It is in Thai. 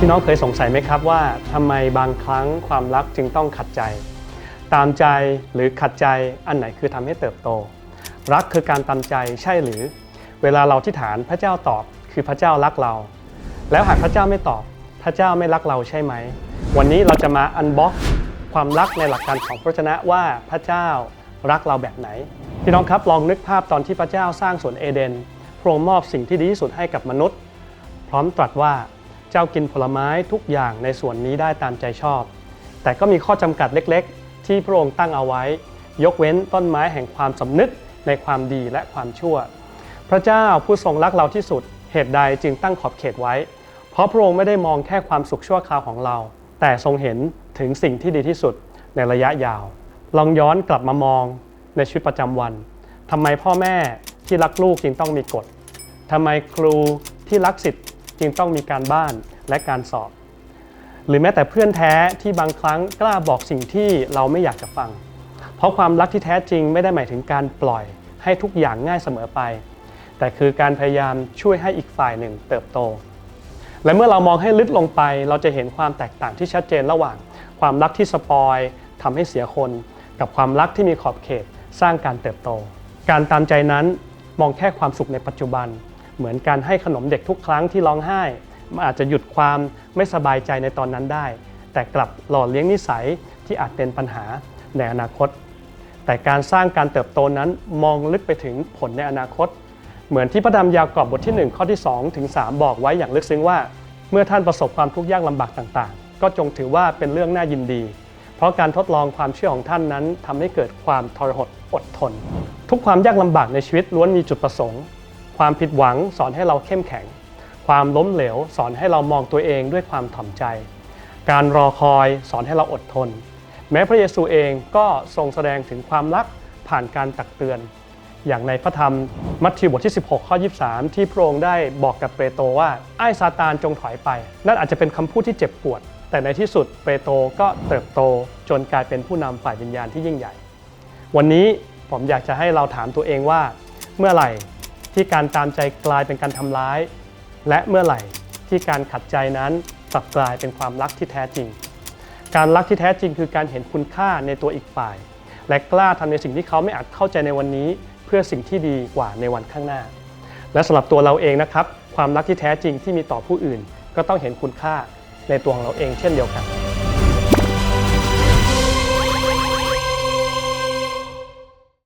พี่น้องเคยสงสัยไหมครับว่าทำไมบางครั้งความรักจึงต้องขัดใจ ตามใจหรือขัดใจอันไหนคือทำให้เติบโต รักคือการตามใจใช่หรือ เวลาเราที่ฐานพระเจ้าตอบคือพระเจ้ารักเรา แล้วหากพระเจ้าไม่ตอบ พระเจ้าไม่รักเราใช่ไหม วันนี้เราจะมาอันบ็อกความรักในหลักการของพระชนะว่าพระเจ้ารักเราแบบไหน พี่น้องครับลองนึกภาพตอนที่พระเจ้าสร้างสวนเอเดนพระองค์มอบสิ่งที่ดีที่สุดให้กับมนุษย์ พร้อมตรัสว่า จ้ากินผลไม้ทุกอย่างในส่วนนี้ได้ตามใจชอบ แต่ก็มีข้อจำกัดเล็กๆ ที่พระองค์ตั้งเอาไว้ ยกเว้นต้นไม้แห่งความสำนึกในความดีและความชั่ว พระเจ้าผู้ทรงรักเราที่สุดเหตุใดจึงตั้งขอบเขตไว้ เพราะพระองค์ไม่ได้มองแค่ความสุขชั่วคราวของเรา แต่ทรงเห็นถึงสิ่งที่ดีที่สุดในระยะยาว ลองย้อนกลับมามองในชีวิตประจำวันทำไมพ่อแม่ที่รักลูกจึงต้องมีกฎทำไมครูที่รักสิทธิ์จึงต้องมีการบ้าน และการสอบ หรือแม้แต่เพื่อนแท้ที่บางครั้งกล้าบอกสิ่งที่เราไม่อยากจะฟัง เพราะความรักที่แท้จริงไม่ได้หมายถึงการปล่อยให้ทุกอย่างง่ายเสมอไป แต่คือการพยายามช่วยให้อีกฝ่ายหนึ่งเติบโต และเมื่อเรามองให้ลึกลงไป เราจะเห็นความแตกต่างที่ชัดเจนระหว่าง ความรักที่สปอยทำให้เสียคน กับความรักที่มีขอบเขตสร้างการเติบโต การตามใจนั้นมองแค่ความสุขในปัจจุบัน เหมือนการให้ขนมเด็กทุกครั้งที่ร้องไห้ มันอาจจะหยุดความไม่สบายใจในตอนนั้นได้ แต่กลับหล่อเลี้ยงนิสัยที่อาจเป็นปัญหาในอนาคต แต่การสร้างการเติบโตนั้นมองลึกไปถึงผลในอนาคต เหมือนที่พระธรรมยากอบบทที่ 1 ข้อที่2ถึง3บอกไว้อย่างลึกซึ้งว่า เมื่อท่านประสบความทุกข์ยากลำบากต่างๆ ก็จงถือว่าเป็นเรื่องน่ายินดี เพราะการทดลองความเชื่อของท่านนั้นทำให้เกิดความทรหดอดทน ทุกความยากลำบากในชีวิตล้วนมีจุดประสงค์ ความผิดหวังสอนให้เราเข้มแข็ง ความล้มเหลว สอนให้เรามองตัวเองด้วยความถ่อมใจ การรอคอยสอนให้เราอดทน แม้พระเยซูเองก็ทรงแสดงถึงความรักผ่านการตักเตือน อย่างในพระธรรมมัทธิวบทที่ 16 ข้อ 23 ที่พระองค์ได้บอกกับเปโตรว่าไอ้ซาตานจงถอยไป นั่นอาจจะเป็นคำพูดที่เจ็บปวด แต่ในที่สุดเปโตรก็เติบโตจนกลายเป็นผู้นำฝ่ายวิญญาณที่ยิ่งใหญ่ วันนี้ผมอยากจะให้เราถามตัวเองว่า เมื่อไหร่ที่การตามใจกลายเป็นการทำร้าย และเมื่อไหร่ที่การขัดใจนั้นกลับกลายเป็นความรักที่แท้จริง การรักที่แท้จริงคือการเห็นคุณค่าในตัวอีกฝ่าย และกล้าทำในสิ่งที่เขาไม่อาจเข้าใจในวันนี้ เพื่อสิ่งที่ดีกว่าในวันข้างหน้า และสำหรับตัวเราเองนะครับ ความรักที่แท้จริงที่มีต่อผู้อื่น ก็ต้องเห็นคุณค่าในตัวของเราเองเช่นเดียวกัน